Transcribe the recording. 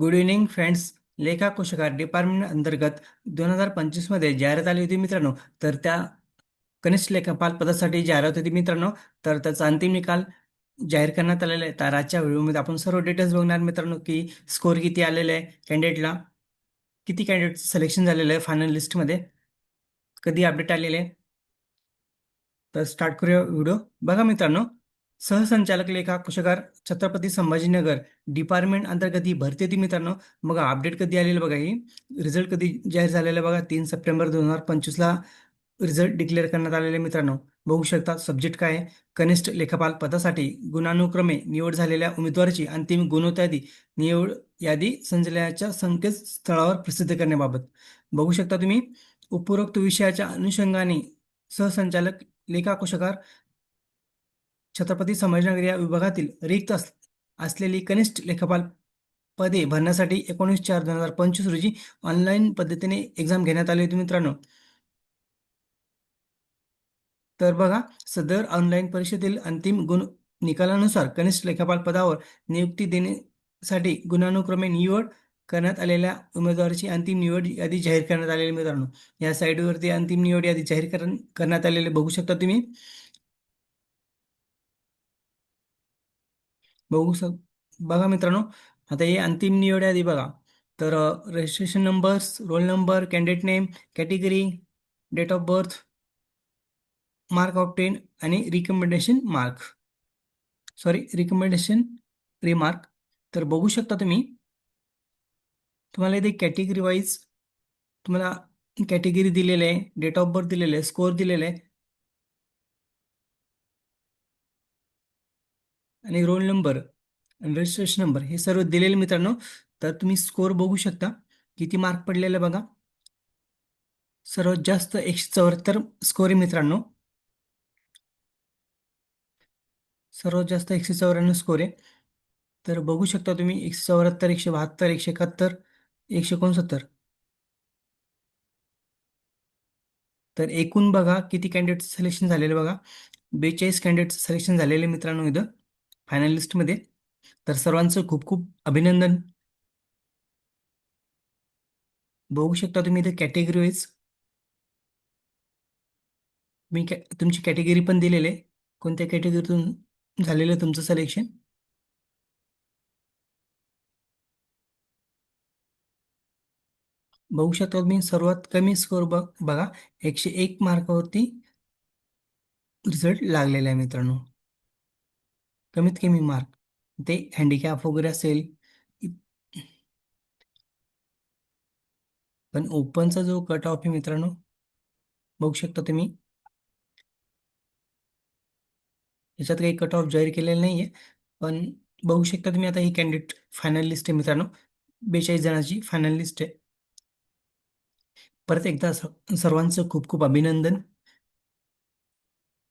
Good evening friends लेखा कोशकार department अंतर्गत दोन हजार पंचवीसमध्ये जाहिरात आली होती मित्रांनो तर त्या कनिष्ठ लेखापाल पदासाठी जाहिरात होती मित्रांनो तर त्याचा अंतिम निकाल जाहीर करण्यात आलेला आहे. तर आजच्या व्हिडिओमध्ये आपण सर्व डिटेल्स बघणार मित्रांनो की स्कोर किती आलेला आहे कॅन्डिडेटला किती कॅन्डिडेट सिलेक्शन झालेलं आहे फायनल लिस्टमध्ये कधी अपडेट आलेले आहे. तर स्टार्ट करूया व्हिडिओ. बघा मित्रांनो सहसंचालक लेखा कोशकार छत्रपती संभाजीनगर डिपार्टमेंट अंतर्गत ही भरती होती मित्रांनो. बघा अपडेट कधी आलेलं बघा ही. रिझल्ट कधी जाहीर झालेला बघा तीन सप्टेंबर दोन हजार पंचवीसला रिझल्ट डिक्लेअर करण्यात आलेले मित्रांनो. बघू शकता सब्जेक्ट काय कनिष्ठ लेखापाल पदासाठी गुणानुक्रमे निवड झालेल्या उमेदवाराची अंतिम गुणोत्यादी निवड यादी संचालनाच्या संकेतस्थळावर प्रसिद्ध करण्याबाबत. बघू शकता तुम्ही उपरोक्त विषयाच्या अनुषंगाने सहसंचालक लेखा कोशकार छत्रपती संभाजीनगर या विभागातील रिक्त अस असलेली कनिष्ठ लेखपाल पदे भरण्यासाठी एकोणीस चार दोन हजार पंचवीस रोजी ऑनलाईन पद्धतीने एक्झाम घेण्यात आली होती मित्रांनो. तर बघा सदर ऑनलाईन परीक्षेतील अंतिम गुण निकालानुसार कनिष्ठ लेखापाल पदावर नियुक्ती देण्यासाठी गुणानुक्रमे निवड करण्यात आलेल्या उमेदवाराची अंतिम निवड यादी जाहीर करण्यात आलेली मित्रांनो. या साईटवरती अंतिम निवड यादी जाहीर करण्यात आलेली बघू शकता तुम्ही. बघू सग बघा मित्रांनो. आता हे अंतिम निवड यादी बघा. तर registration numbers roll number candidate name category date of birth mark obtain आणि recommendation mark sorry recommendation remark तर बघू शकता तुम्ही. तुम्हाला इथे कॅटेगरी वाईज तुम्हाला कॅटेगरी दिलेले आहे डेट ऑफ बर्थ दिलेले आहे स्कोअर दिलेले आहे. आणि रोल नंबर आणि रजिस्ट्रेशन नंबर हे सर्व दिलेले मित्रांनो. तर तुम्ही स्कोअर बघू शकता. किती मार्क पडलेले बघा. सर्वात जास्त एकशे चौऱ्याहत्तर स्कोर आहे मित्रांनो. सर्वात जास्त एकशे चौऱ्याण्णव स्कोअर आहे. तर बघू शकता तुम्ही एकशे चौऱ्याहत्तर एकशे बहात्तर एकशे एकाहत्तर एकशे एकोणसत्तर. तर एकूण बघा किती कॅन्डिडेट सिलेक्शन झालेले बघा. बेचाळीस कॅन्डिडेट सिलेक्शन झालेले मित्रांनो इथं. फायनलिस्टमध्ये तर सर्वांचं खूप खूप अभिनंदन. बघू शकता तुम्ही इथे कॅटेगरी वाईज मी कॅ तुमची कॅटेगरी पण दिलेली आहे. कोणत्या कॅटेगरीतून झालेलं तुमचं सिलेक्शन बघू शकता तुम्ही सर्वात कमी स्कोअर बघ बघा. एकशे एक मार्कावरती रिझल्ट लागलेला आहे मित्रांनो. कमीत कमी मार्क ते हँडिकॅप वगैरे असेल पण ओपनचा जो कट ऑफ आहे मित्रांनो बघू शकता तुम्ही. याच्यात काही कट ऑफ जाहीर केलेला नाही आहे पण बघू शकता तुम्ही आता ही कॅन्डिडेट फायनल लिस्ट आहे मित्रांनो. बेचाळीस जणांची फायनल लिस्ट आहे. परत एकदा सर्वांचं खूप खूप अभिनंदन.